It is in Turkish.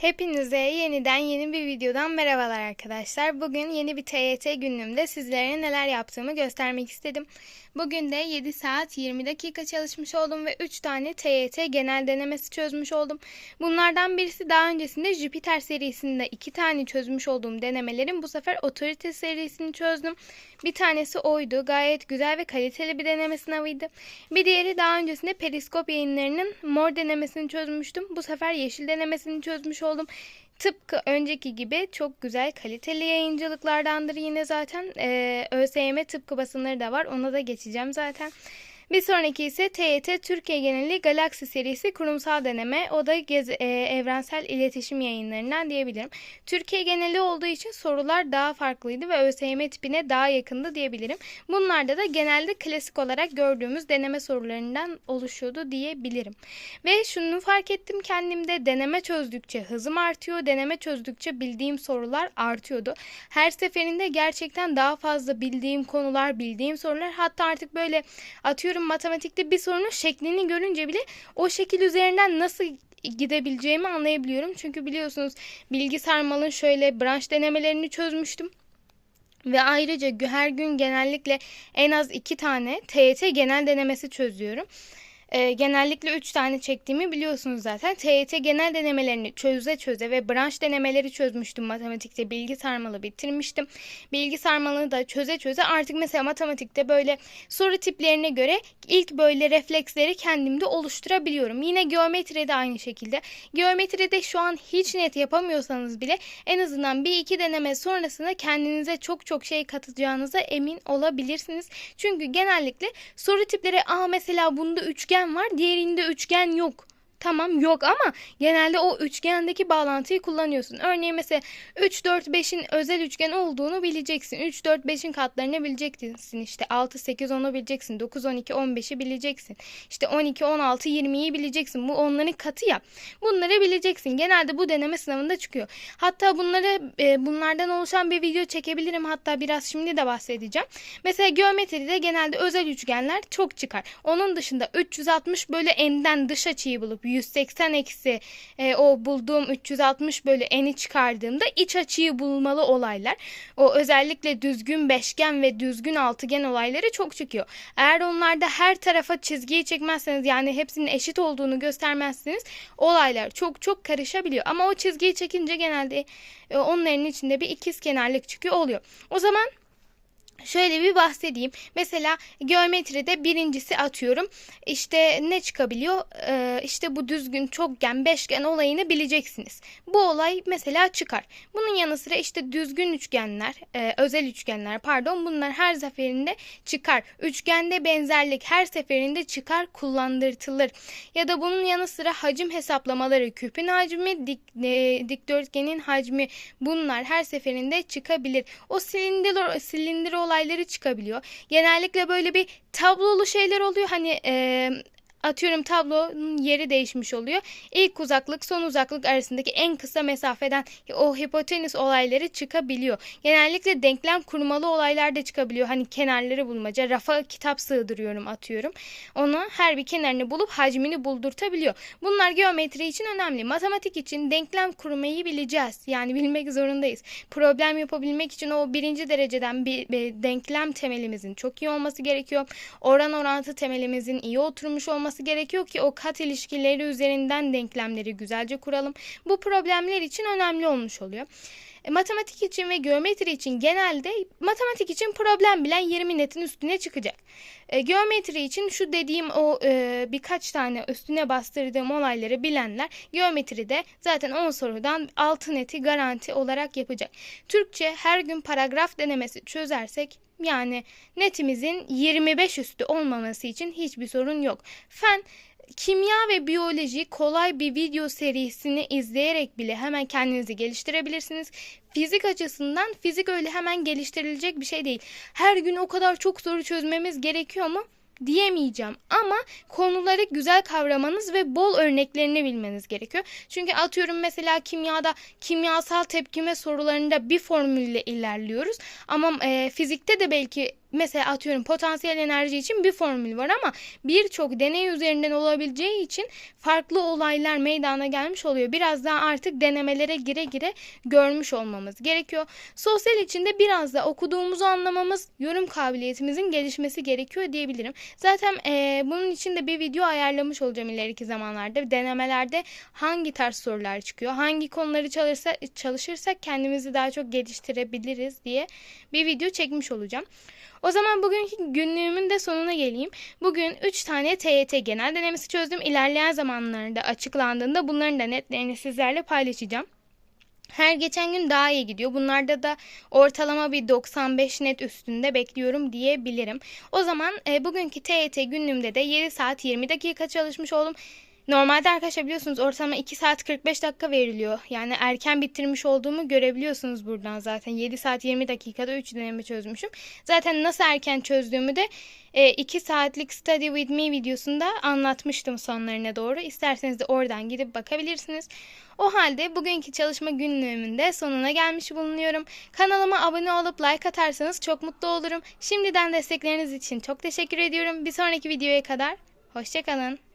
Hepinize yeniden yeni bir videodan merhabalar arkadaşlar. Bugün yeni bir TYT günlüğümde sizlere neler yaptığımı göstermek istedim. Bugün de 7 saat 20 dakika çalışmış oldum ve 3 tane TYT genel denemesi çözmüş oldum. Bunlardan birisi daha öncesinde Jüpiter serisinde 2 tane çözmüş olduğum denemelerin bu sefer otorite serisini çözdüm. Bir tanesi oydu. Gayet güzel ve kaliteli bir deneme sınavıydı. Bir diğeri daha öncesinde Periskop yayınlarının mor denemesini çözmüştüm. Bu sefer yeşil denemesini çözmüş oldum. Tıpkı önceki gibi çok güzel kaliteli yayıncılıklardandır yine zaten. Ee, ÖSYM tıpkı basınları da var. Ona da geçeceğim zaten. Bir sonraki ise TYT Türkiye geneli Galaksi serisi kurumsal deneme. O da gez, e, evrensel iletişim yayınlarından diyebilirim. Türkiye geneli olduğu için sorular daha farklıydı ve ÖSYM tipine daha yakındı diyebilirim. Bunlarda da genelde klasik olarak gördüğümüz deneme sorularından oluşuyordu diyebilirim. Ve şunu fark ettim kendimde deneme çözdükçe hızım artıyor. Deneme çözdükçe bildiğim sorular artıyordu. Her seferinde gerçekten daha fazla bildiğim konular, bildiğim sorular hatta artık böyle atıyorum matematikte bir sorunun şeklini görünce bile o şekil üzerinden nasıl gidebileceğimi anlayabiliyorum. Çünkü biliyorsunuz bilgi sarmalın şöyle branş denemelerini çözmüştüm. Ve ayrıca her gün genellikle en az iki tane TYT genel denemesi çözüyorum. E, genellikle 3 tane çektiğimi biliyorsunuz zaten. TYT genel denemelerini çöze çöze ve branş denemeleri çözmüştüm matematikte. Bilgi sarmalı bitirmiştim. Bilgi sarmalını da çöze çöze artık mesela matematikte böyle soru tiplerine göre ilk böyle refleksleri kendimde oluşturabiliyorum. Yine geometride aynı şekilde. Geometride şu an hiç net yapamıyorsanız bile en azından bir iki deneme sonrasında kendinize çok çok şey katacağınıza emin olabilirsiniz. Çünkü genellikle soru tipleri aa mesela bunda üçgen var diğerinde üçgen yok. Tamam yok ama genelde o üçgendeki bağlantıyı kullanıyorsun. Örneğin mesela 3, 4, 5'in özel üçgen olduğunu bileceksin. 3, 4, 5'in katlarını bileceksin. İşte 6, 8, 10'u bileceksin. 9, 12, 15'i bileceksin. İşte 12, 16, 20'yi bileceksin. Bu onların katı ya. Bunları bileceksin. Genelde bu deneme sınavında çıkıyor. Hatta bunları e, bunlardan oluşan bir video çekebilirim. Hatta biraz şimdi de bahsedeceğim. Mesela geometride genelde özel üçgenler çok çıkar. Onun dışında 360 bölü n'den dış açıyı bulup 180 eksi e, o bulduğum 360 bölü n'i çıkardığımda iç açıyı bulmalı olaylar. O özellikle düzgün beşgen ve düzgün altıgen olayları çok çıkıyor. Eğer onlarda her tarafa çizgiyi çekmezseniz yani hepsinin eşit olduğunu göstermezseniz olaylar çok çok karışabiliyor. Ama o çizgiyi çekince genelde e, onların içinde bir ikiz kenarlık çıkıyor oluyor. O zaman Şöyle bir bahsedeyim. Mesela geometride birincisi atıyorum. İşte ne çıkabiliyor? Ee, işte bu düzgün çokgen, beşgen olayını bileceksiniz. Bu olay mesela çıkar. Bunun yanı sıra işte düzgün üçgenler, e, özel üçgenler pardon bunlar her seferinde çıkar. Üçgende benzerlik her seferinde çıkar, kullandırtılır. Ya da bunun yanı sıra hacim hesaplamaları, küpün hacmi, dik, e, dikdörtgenin hacmi bunlar her seferinde çıkabilir. O silindir, silindir olayları çıkabiliyor. Genellikle böyle bir tablolu şeyler oluyor. Hani e, atıyorum tablonun yeri değişmiş oluyor. İlk uzaklık son uzaklık arasındaki en kısa mesafeden o hipotenüs olayları çıkabiliyor. Genellikle denklem kurmalı olaylar da çıkabiliyor. Hani kenarları bulmaca, rafa kitap sığdırıyorum atıyorum. Onu her bir kenarını bulup hacmini buldurtabiliyor. Bunlar geometri için önemli. Matematik için denklem kurmayı bileceğiz. Yani bilmek zorundayız. Problem yapabilmek için o birinci dereceden bir, bir denklem temelimizin çok iyi olması gerekiyor. Oran orantı temelimizin iyi oturmuş olması olması gerekiyor ki o kat ilişkileri üzerinden denklemleri güzelce kuralım. Bu problemler için önemli olmuş oluyor. E, matematik için ve geometri için genelde matematik için problem bilen 20 netin üstüne çıkacak. E, geometri için şu dediğim o e, birkaç tane üstüne bastırdığım olayları bilenler geometride zaten 10 sorudan 6 neti garanti olarak yapacak. Türkçe her gün paragraf denemesi çözersek yani netimizin 25 üstü olmaması için hiçbir sorun yok. Fen kimya ve biyoloji kolay bir video serisini izleyerek bile hemen kendinizi geliştirebilirsiniz. Fizik açısından fizik öyle hemen geliştirilecek bir şey değil. Her gün o kadar çok soru çözmemiz gerekiyor mu? Diyemeyeceğim ama konuları güzel kavramanız ve bol örneklerini bilmeniz gerekiyor. Çünkü atıyorum mesela kimyada kimyasal tepkime sorularında bir formülle ilerliyoruz ama e, fizikte de belki mesela atıyorum potansiyel enerji için bir formül var ama birçok deney üzerinden olabileceği için farklı olaylar meydana gelmiş oluyor. Biraz daha artık denemelere gire gire görmüş olmamız gerekiyor. Sosyal içinde biraz da okuduğumuzu anlamamız, yorum kabiliyetimizin gelişmesi gerekiyor diyebilirim. Zaten e, bunun için de bir video ayarlamış olacağım ileriki zamanlarda. Denemelerde hangi tarz sorular çıkıyor, hangi konuları çalışsa, çalışırsak kendimizi daha çok geliştirebiliriz diye bir video çekmiş olacağım. O zaman bugünkü günlüğümün de sonuna geleyim. Bugün 3 tane TYT genel denemesi çözdüm. İlerleyen zamanlarda açıklandığında bunların da netlerini sizlerle paylaşacağım. Her geçen gün daha iyi gidiyor. Bunlarda da ortalama bir 95 net üstünde bekliyorum diyebilirim. O zaman e, bugünkü TYT günlüğümde de 7 saat 20 dakika çalışmış oldum. Normalde arkadaşlar biliyorsunuz ortalama 2 saat 45 dakika veriliyor. Yani erken bitirmiş olduğumu görebiliyorsunuz buradan zaten. 7 saat 20 dakikada 3 deneme çözmüşüm. Zaten nasıl erken çözdüğümü de 2 e, saatlik Study With Me videosunda anlatmıştım sonlarına doğru. İsterseniz de oradan gidip bakabilirsiniz. O halde bugünkü çalışma günlüğümün de sonuna gelmiş bulunuyorum. Kanalıma abone olup like atarsanız çok mutlu olurum. Şimdiden destekleriniz için çok teşekkür ediyorum. Bir sonraki videoya kadar hoşçakalın.